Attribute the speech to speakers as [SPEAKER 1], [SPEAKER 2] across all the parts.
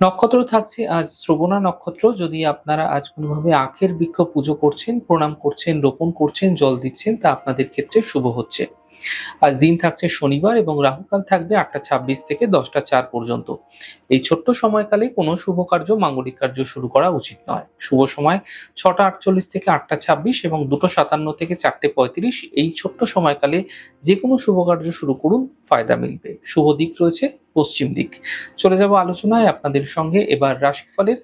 [SPEAKER 1] নক্ষত্র থাকছে আজ শ্রবণা নক্ষত্র। যদি আপনারা আজ কোনোভাবে আখের বৃক্ষ পুজো করছেন, প্রণাম করছেন, রোপণ করছেন, জল দিচ্ছেন, তা আপনাদের ক্ষেত্রে শুভ হচ্ছে। আজ দিন থাকছে শনিবার এবং রাহুকাল থাকবে আটটা ছাব্বিশ থেকে দশটা চার পর্যন্ত। এই ছোট্ট সময়কালে কোনো শুভ কার্য, মাঙ্গলিক কার্য শুরু করা উচিত নয়। শুভ সময় ছটা আটচল্লিশ থেকে আটটা ছাব্বিশ এবং দুটো সাতান্ন থেকে চারটে পঁয়ত্রিশ। এই ছোট্ট সময়কালে যে কোনো শুভ কার্য শুরু করুন, ফায়দা মিলবে। শুভ দিক রয়েছে পশ্চিম দিক। চলে যাব আলোচনায় আপনাদের সঙ্গে। এবার রাশিফলের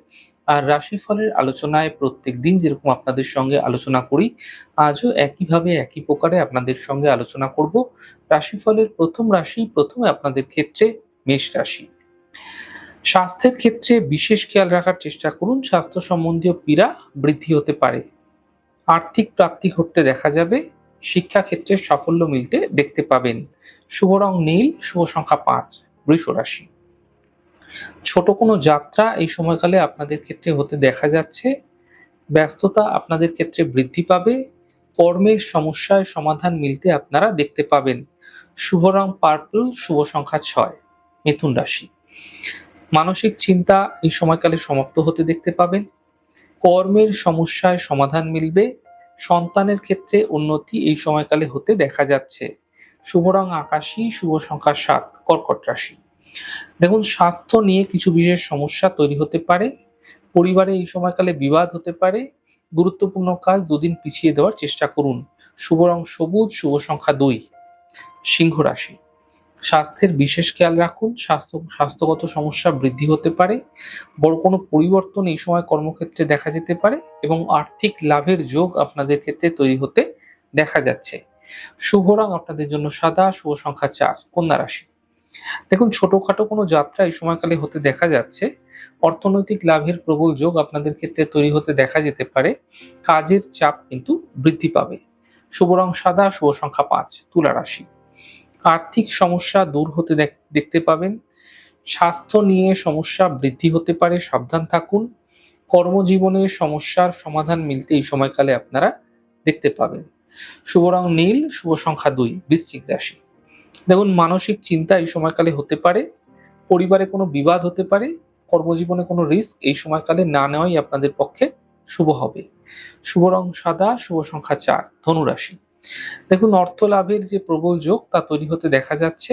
[SPEAKER 1] আর রাশিফলের আলোচনায় প্রত্যেক দিন যেরকম আপনাদের সঙ্গে আলোচনা করি, আজও একইভাবে একই প্রকারে আপনাদের সঙ্গে আলোচনা করব। রাশিফলের প্রথম রাশি প্রথমে আপনাদের ক্ষেত্রে মেষ রাশি। স্বাস্থ্যের ক্ষেত্রে বিশেষ খেয়াল রাখার চেষ্টা করুন, স্বাস্থ্য সম্বন্ধীয় পীড়া বৃদ্ধি হতে পারে। আর্থিক প্রাপ্তি ঘটতে দেখা যাবে, শিক্ষা ক্ষেত্রে সাফল্য মিলতে দেখতে পাবেন। শুভ রং নীল, শুভ সংখ্যা পাঁচ, বৃষ রাশি। ছোট কোনো যাত্রা এই সময়কালে আপনাদের ক্ষেত্রে হতে দেখা যাচ্ছে। ব্যস্ততা আপনাদের ক্ষেত্রে বৃদ্ধি পাবে। কর্মের সমস্যায় সমাধান মিলতে আপনারা দেখতে পাবেন। শুভ রং পার্পল, শুভ সংখ্যা ছয়, মিথুন রাশি। মানসিক চিন্তা এই সময়কালে সমাপ্ত হতে দেখতে পাবেন। কর্মের সমস্যায় সমাধান মিলবে। সন্তানের ক্ষেত্রে উন্নতি এই সময়কালে হতে দেখা যাচ্ছে। শুভ রং আকাশী, শুভ সংখ্যা সাত, কর্কট রাশি। দেখুন, স্বাস্থ্য নিয়ে কিছু বিশেষ সমস্যা তৈরি হতে পারে, পরিবারে এই সময়কালে বিবাদ হতে পারে। গুরুত্বপূর্ণ কাজ দুদিন পিছিয়ে দেওয়ার চেষ্টা করুন। শুভ রং সবুজ, শুভ সংখ্যা দুই। সিংহ রাশি। স্বাস্থ্যের বিশেষ খেয়াল রাখুন, স্বাস্থ্য, স্বাস্থ্যগত সমস্যা বৃদ্ধি হতে পারে। বড় কোনো পরিবর্তন এই সময় কর্মক্ষেত্রে দেখা যেতে পারে এবং আর্থিক লাভের যোগ আপনাদের ক্ষেত্রে তৈরি হতে দেখা যাচ্ছে। শুভ রং আপনাদের জন্য সাদা, শুভ সংখ্যা চার। কন্যা রাশি। দেখুন, ছোটখাটো কোনো যাত্রা এই সময়কালে হতে দেখা যাচ্ছে। অর্থনৈতিক লাভের প্রবল যোগ আপনাদের ক্ষেত্রে তৈরি হতে দেখা যেতে পারে। কাজের চাপ কিন্তু বৃদ্ধি পাবে। শুভ রং সাদা, শুভ সংখ্যা পাঁচ, তুলা রাশি। আর্থিক সমস্যা দূর হতে দেখতে পাবেন। স্বাস্থ্য নিয়ে সমস্যা বৃদ্ধি হতে পারে, সাবধান থাকুন। কর্মজীবনের সমস্যার সমাধান মিলতে এই সময়কালে আপনারা দেখতে পাবেন। শুভ রং নীল, শুভ সংখ্যা দুই, বৃশ্চিক রাশি। দেখুন, মানসিক চিন্তা এই সময়কালে হতে পারে, পরিবারে কোনো বিবাদ হতে পারে, কর্মজীবনে কোনো রিস্ক এই সময়কালে না নেওয়াই আপনাদের পক্ষে শুভ হবে। শুভ রং সাদা, শুভ সংখ্যা চার, ধনুরাশি। দেখুন, অর্থ লাভের যে প্রবল যোগ তা তৈরি হতে দেখা যাচ্ছে।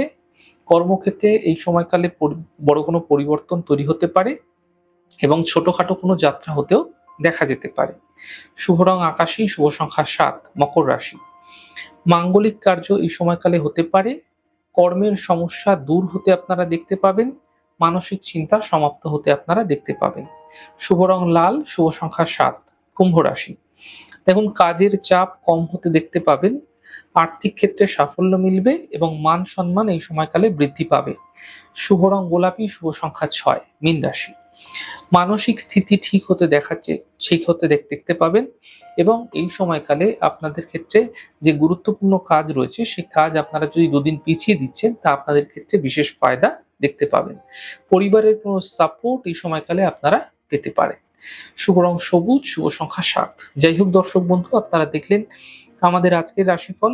[SPEAKER 1] কর্মক্ষেত্রে এই সময়কালে বড় কোনো পরিবর্তন তৈরি হতে পারে এবং ছোটখাটো কোনো যাত্রা হতেও দেখা যেতে পারে। শুভ রং আকাশী, শুভ সংখ্যা সাত, মকর রাশি। মাঙ্গলিক কার্য এই সময়কালে হতে পারে কর্মের সমস্যা দূর হতে আপনারা দেখতে পাবেন, মানসিক চিন্তা সমাপ্ত হতে আপনারা দেখতে পাবেন। শুভ রং লাল, শুভ সংখ্যা সাত, কুম্ভ রাশি। দেখুন, কাজের চাপ কম হতে দেখতে পাবেন, আর্থিক ক্ষেত্রে সাফল্য মিলবে এবং মান সম্মান এই সময়কালে বৃদ্ধি পাবে। শুভ রং গোলাপি, শুভ সংখ্যা ছয়, মীন রাশি। মানসিক স্থিতি ঠিক হতে দেখাচ্ছে, ঠিক হতে দেখতে পাবেন এবং এই সময়কালে আপনাদের ক্ষেত্রে যে গুরুত্বপূর্ণ কাজ রয়েছে, সেই কাজ আপনারা যদি দুদিন পিছিয়ে দিচ্ছেন, তা আপনাদের ক্ষেত্রে বিশেষ ফায়দা দেখতে পাবেন। পরিবারের কোনো সাপোর্ট এই সময়কালে আপনারা পেতে পারেন। শুভ রং সবুজ, শুভ সংখ্যা সাত। যাই হোক দর্শক বন্ধু, আপনারা দেখলেন আমাদের আজকের রাশিফল।